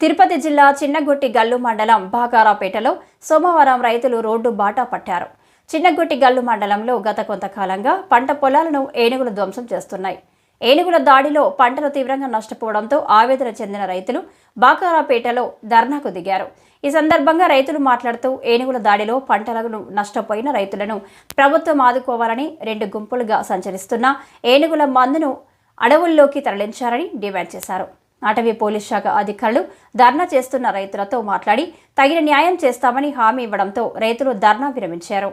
తిరుపతి జిల్లా చిన్నగుట్టి గల్లు మండలం బాగారాపేటలో సోమవారం రైతులు రోడ్డు బాటా పట్టారు. చిన్నగుట్టి గల్లు మండలంలో గత కొంతకాలంగా పంట పొలాలను ఏనుగులు ధ్వంసం చేస్తున్నాయి. ఏనుగుల దాడిలో పంటలు తీవ్రంగా నష్టపోవడంతో ఆవేదన చెందిన రైతులు బాకారాపేటలో ధర్నాకు దిగారు. ఈ సందర్భంగా రైతులు మాట్లాడుతూ ఏనుగుల దాడిలో పంటలను నష్టపోయిన రైతులను ప్రభుత్వం ఆదుకోవాలని రెండు గుంపులుగా సంచరిస్తున్న ఏనుగుల మందును అడవుల్లోకి తరలించారని డిమాండ్ చేశారు. అటవీ పోలీస్ శాఖ అధికారులు ధర్నా చేస్తున్న రైతులతో మాట్లాడి తగిన న్యాయం చేస్తామని హామీ ఇవ్వడంతో రైతులు ధర్నా విరమించారు.